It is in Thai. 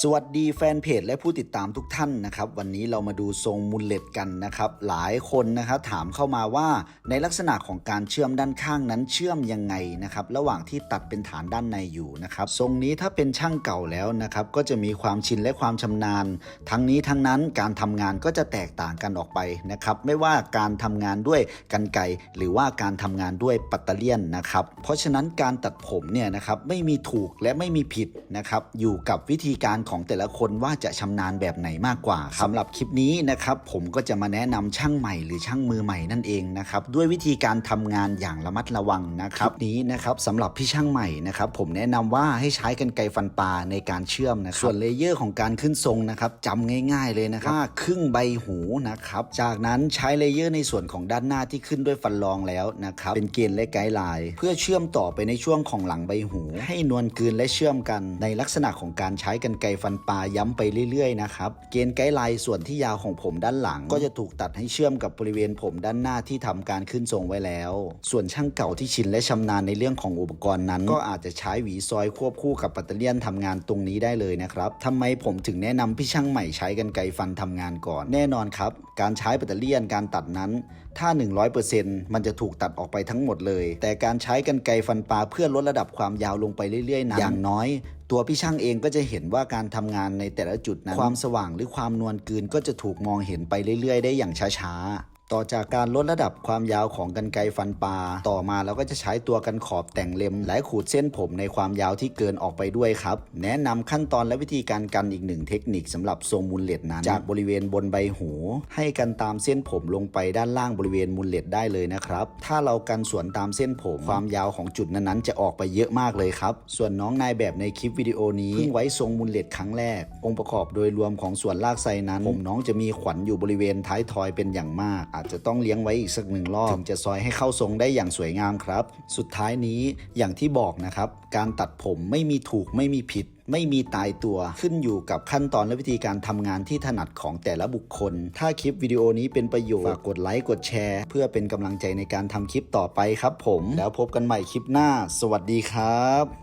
สวัสดีแฟนเพจและผู้ติดตามทุกท่านนะครับ วันนี้เรามาดูทรงมุลเลตกันนะครับ หลายคนนะครับถามเข้ามาว่าในลักษณะของการเชื่อมด้านข้างนั้นเชื่อมยังไงนะครับ ระหว่างที่ตัดเป็นฐานด้านในอยู่นะครับ ทรงนี้ถ้าเป็นช่างเก่าแล้วนะครับ ก็จะมีความชินและความชำนาญ ทั้งนี้ทั้งนั้นการทำงานก็จะแตกต่างกันออกไปนะครับ ไม่ว่าการทำงานด้วยกันไกหรือว่าการทำงานด้วยปัตเตอร์เลียนนะครับ เพราะฉะนั้นการตัดผมเนี่ยนะครับไม่มีถูกและไม่มีผิดนะครับ อยู่กับวิธีการของแต่ละคนว่าจะชำนาญแบบไหนมากกว่าสำหรับคลิปนี้นะครับผมก็จะมาแนะนำช่างใหม่หรือช่างมือใหม่นั่นเองนะครับด้วยวิธีการทำงานอย่างระมัดระวังนะครับคลิปนี้นะครับสำหรับพี่ช่างใหม่นะครับผมแนะนำว่าให้ใช้กันไกรฟันปลาในการเชื่อมนะครับส่วนเลเยอร์ของการขึ้นทรงนะครับจำง่าย ๆเลยนะครับว่าครึ่งใบหูนะครับจากนั้นใช้เลเยอร์ในส่วนของด้านหน้าที่ขึ้นด้วยฟันรองแล้วนะครับเป็นเกณฑ์และไกด์ไลน์เพื่อเชื่อมต่อไปในช่วงของหลังใบหู ให้นวลกลืนและเชื่อมกันในลักษณะของการใช้กันไกรฟันปลาย้ำไปเรื่อยๆนะครับเกณฑ์ไกด์ไลน์ส่วนที่ยาวของผมด้านหลัง ก็จะถูกตัดให้เชื่อมกับบริเวณผมด้านหน้าที่ทำการขึ้นทรงไว้แล้ว ส่วนช่างเก่าที่ชินและชำนาญในเรื่องของอุปกรณ์นั้น ก็อาจจะใช้หวีซอยควบคู่กับปัตเตอร์เลียนทำงานตรงนี้ได้เลยนะครับทำไมผมถึงแนะนำพี่ช่างใหม่ใช้กันไกรฟันทำงานก่อน แน่นอนครับการใช้ปัตเตอร์เลียนการตัดนั้น ถ้า 100%มันจะถูกตัดออกไปทั้งหมดเลย แต่การใช้กันไกฟันปลาเพื่อลดระดับความยาวลงไปเรื่อยๆนั้นอย่างน้อย ตัวพี่ช่างเองก็จะเห็นว่าการทำงานในแต่ละจุดนั้นความสว่างหรือความนวลกลืนก็จะถูกมองเห็นไปเรื่อย ๆ ได้อย่างช้าๆ ต่อจากการลดระดับความยาวของกันไกรฟันปลาต่อมาเราก็จะใช้ตัวกันขอบแต่งเล็มและขูดเส้นผมในความยาวที่เกินออกไปด้วยครับ แนะนำขั้นตอนและวิธีการกันอีกหนึ่งเทคนิคสำหรับทรงมูลเลตนั้น จากบริเวณบนใบหู ให้กันตามเส้นผมลงไปด้านล่างบริเวณมูลเลตได้เลยนะครับ ถ้าเรากันสวนตามเส้นผม ความยาวของจุดนั้นๆ จะออกไปเยอะมากเลยครับ ส่วนน้องนายแบบในคลิปวิดีโอนี้เพิ่งไว้ทรงมูลเลตครั้งแรก องค์ประกอบโดยรวมของส่วนลากไซนั้นผมน้องจะมีขวัญอยู่บริเวณท้ายทอยเป็นอย่างมากอาจจะต้องเลี้ยงไว้อีกสักหนึ่งรอบถึงจะซอยให้เข้าทรงได้อย่างสวยงามครับ สุดท้ายนี้อย่างที่บอกนะครับ การตัดผมไม่มีถูกไม่มีผิดไม่มีตายตัวขึ้นอยู่กับขั้นตอนและวิธีการทำงานที่ถนัดของแต่ละบุคคล ถ้าคลิปวิดีโอนี้เป็นประโยชน์ ฝากกดไลค์ กดแชร์ เพื่อเป็นกำลังใจในการทำคลิปต่อไปครับผม แล้วพบกันใหม่คลิปหน้า สวัสดีครับ